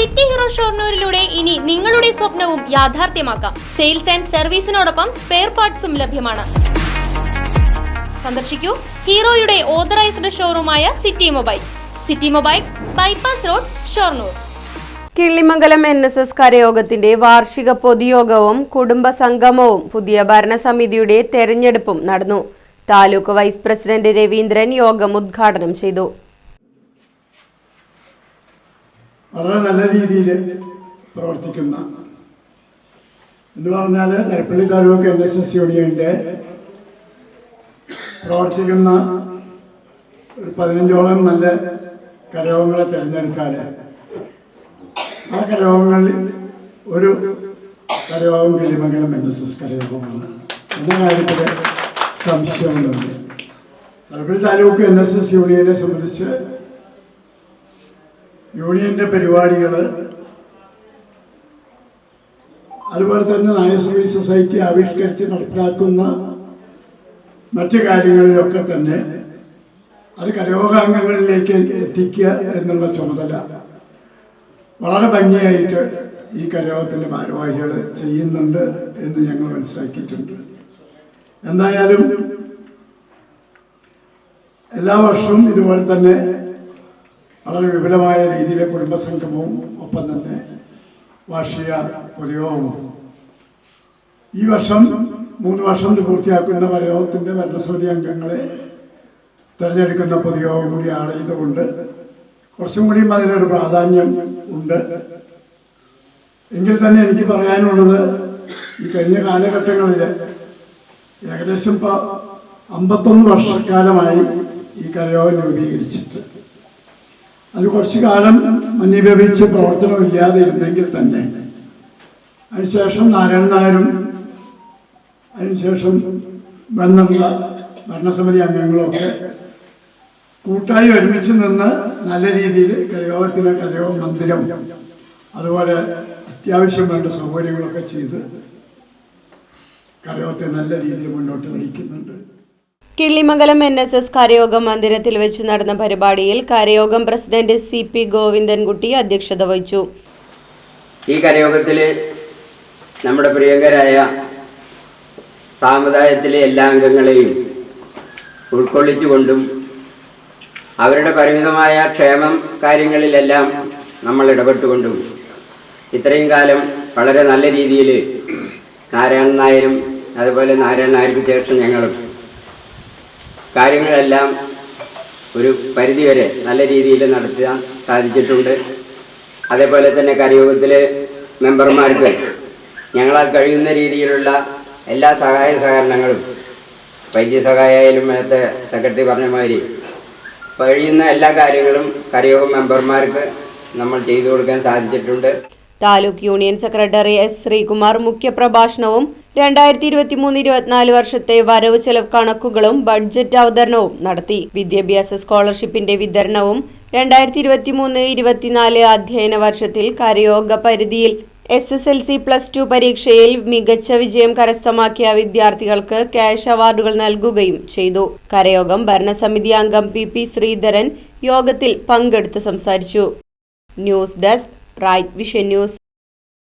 City hero ഷോർണൂരിലൂടെ ഇനി നിങ്ങളുടെ സ്വപ്നവും യാഥാർത്ഥ്യമാക്കാം. സെയിൽസ് ആൻഡ് സർവീസിനോടൊപ്പം സ്പെയർ പാർട്സും ലഭ്യമാണ്. സന്ദർശിക്കൂ ഹീറോയുടെ authorised ഷോറൂമായ city mobiles. City mobiles bypass road Shoranur. Killimangalam N S S കരയോഗത്തിന്റെ വാർഷിക പൊതുയോഗവും കുടുംബ സംഗമവും പുതിയ ഭരണസമിതിയുടെ തെരഞ്ഞെടുപ്പും നടന്നു. താലൂക്ക് വൈസ് പ്രസിഡന്റ് രവീന്ദ്രൻ യോഗം ഉദ്ഘാടനം ചെയ്തു. വളരെ നല്ല രീതിയിൽ പ്രവർത്തിക്കുന്ന. എന്ന് പറഞ്ഞാൽ Tharappally taluk N S S യൂണിയന്റെ പ്രവർത്തിക്കുന്ന ഒരു പതിനഞ്ചോളം നല്ല കരയോഗങ്ങളെ തിരഞ്ഞെടുത്താൽ ആ കരയോഗങ്ങളിൽ ഒരു കരയോഗം കിളിമംഗലം എൻ എസ് എസ് കരയോഗമാണ് എന്ന കാര്യത്തിൽ സംശയമുണ്ട്. Thalappilly taluk N S S യൂണിയനെ സംബന്ധിച്ച് യൂണിയന്റെ പരിപാടികൾ അതുപോലെ തന്നെ നായ സർവീസ് സൊസൈറ്റി ആവിഷ്കരിച്ച് നടപ്പിലാക്കുന്ന മറ്റു കാര്യങ്ങളിലൊക്കെ തന്നെ അത് കരയോഗാംഗങ്ങളിലേക്ക് എത്തിക്കുക എന്നുള്ള ചുമതല. വളരെ ഭംഗിയായിട്ട് ഈ കരയോഗത്തിന്റെ ഭാരവാഹികൾ ചെയ്യുന്നുണ്ട് എന്ന് ഞങ്ങൾ മനസ്സിലാക്കിയിട്ടുണ്ട്. എന്തായാലും എല്ലാ വർഷവും ഇതുപോലെ തന്നെ വളരെ വിപുലമായ രീതിയിലെ കുടുംബസംഗമവും ഒപ്പം തന്നെ വാർഷിക പൊതുയോഗവും ഈ വർഷം മൂന്ന് വർഷം പൂർത്തിയാക്കുന്ന പരയോഗത്തിന്റെ ഭരണസമിതി അംഗങ്ങളെ തിരഞ്ഞെടുക്കുന്ന പൊതുയോഗം കൂടിയാണ് ഇതുകൊണ്ട് കുറച്ചും കൂടിയും അതിനൊരു പ്രാധാന്യം ഉണ്ട്. എങ്കിൽ തന്നെ എനിക്ക് പറയാനുള്ളത് ഈ കഴിഞ്ഞ കാലഘട്ടങ്ങളിൽ ഏകദേശം ഇപ്പോൾ അമ്പത്തൊന്ന് വർഷക്കാലമായി ഈ കരയോഗം രൂപീകരിച്ചിട്ട്. അത് കുറച്ചു കാലം മന്യവ്യപിച്ച് പ്രവർത്തനമില്ലാതെ ഇരുന്നെങ്കിൽ തന്നെ. അതിനുശേഷം നാരായണ നായരും അതിനുശേഷം വന്നുള്ള ഭരണസമിതി അംഗങ്ങളൊക്കെ കൂട്ടായി ഒരുമിച്ച് നിന്ന് നല്ല രീതിയിൽ കരയോഗത്തിന് കരയോഗ മന്ദിരം അതുപോലെ അത്യാവശ്യം വേണ്ട സൗകര്യങ്ങളൊക്കെ ചെയ്ത് കരയോഗത്തെ നല്ല രീതിയിൽ മുന്നോട്ട് നയിക്കുന്നുണ്ട്. കിള്ളിമംഗലം എൻ എസ് എസ് കരയോഗ മന്ദിരത്തിൽ വെച്ച് നടന്ന പരിപാടിയിൽ കരയോഗം പ്രസിഡന്റ് സി പി ഗോവിന്ദൻകുട്ടി അധ്യക്ഷത വഹിച്ചു. ഈ കരയോഗത്തിൽ നമ്മുടെ പ്രിയങ്കരായ സാമുദായത്തിലെ എല്ലാ അംഗങ്ങളെയും ഉൾക്കൊള്ളിച്ചുകൊണ്ടും അവരുടെ പരിമിതമായ ക്ഷേമം കാര്യങ്ങളിലെല്ലാം നമ്മൾ ഇടപെട്ടുകൊണ്ടും ഇത്രയും കാലം വളരെ നല്ല രീതിയിൽ നാരായണൻ നായരും അതുപോലെ നാരായണൻ നായർക്ക് ശേഷം ഞങ്ങളും കാര്യങ്ങളെല്ലാം ഒരു പരിധിവരെ നല്ല രീതിയിൽ നടത്താൻ സാധിച്ചിട്ടുണ്ട്. അതേപോലെ തന്നെ കരയോഗത്തിലെ മെമ്പർമാർക്ക് ഞങ്ങളാൽ കഴിയുന്ന രീതിയിലുള്ള എല്ലാ സഹായ സഹകരണങ്ങളും വൈദ്യസഹായായാലും നേരത്തെ സെക്രട്ടറി പറഞ്ഞ മാതിരി കഴിയുന്ന എല്ലാ കാര്യങ്ങളും കരയോഗം മെമ്പർമാർക്ക് നമ്മൾ ചെയ്തു കൊടുക്കാൻ സാധിച്ചിട്ടുണ്ട്. Taluk union secretary S Sreekumar മുഖ്യപ്രഭാഷണവും രണ്ടായിരത്തി ഇരുപത്തി മൂന്ന് ഇരുപത്തിനാല് വർഷത്തെ വരവ് ചെലവ് കണക്കുകളും ബഡ്ജറ്റ് അവതരണവും നടത്തി. വിദ്യാഭ്യാസ സ്കോളർഷിപ്പിന്റെ വിതരണവും രണ്ടായിരത്തി ഇരുപത്തി മൂന്ന് ഇരുപത്തിനാല് അധ്യയന വർഷത്തിൽ കരയോഗ പരിധിയിൽ S S L C plus two പരീക്ഷയിൽ മികച്ച വിജയം കരസ്ഥമാക്കിയ വിദ്യാർത്ഥികൾക്ക് ക്യാഷ് അവാർഡുകൾ നൽകുകയും ചെയ്തു. കരയോഗം ഭരണസമിതി അംഗം പി പി ശ്രീധരൻ യോഗത്തിൽ പങ്കെടുത്ത് സംസാരിച്ചു. News desk right vision news.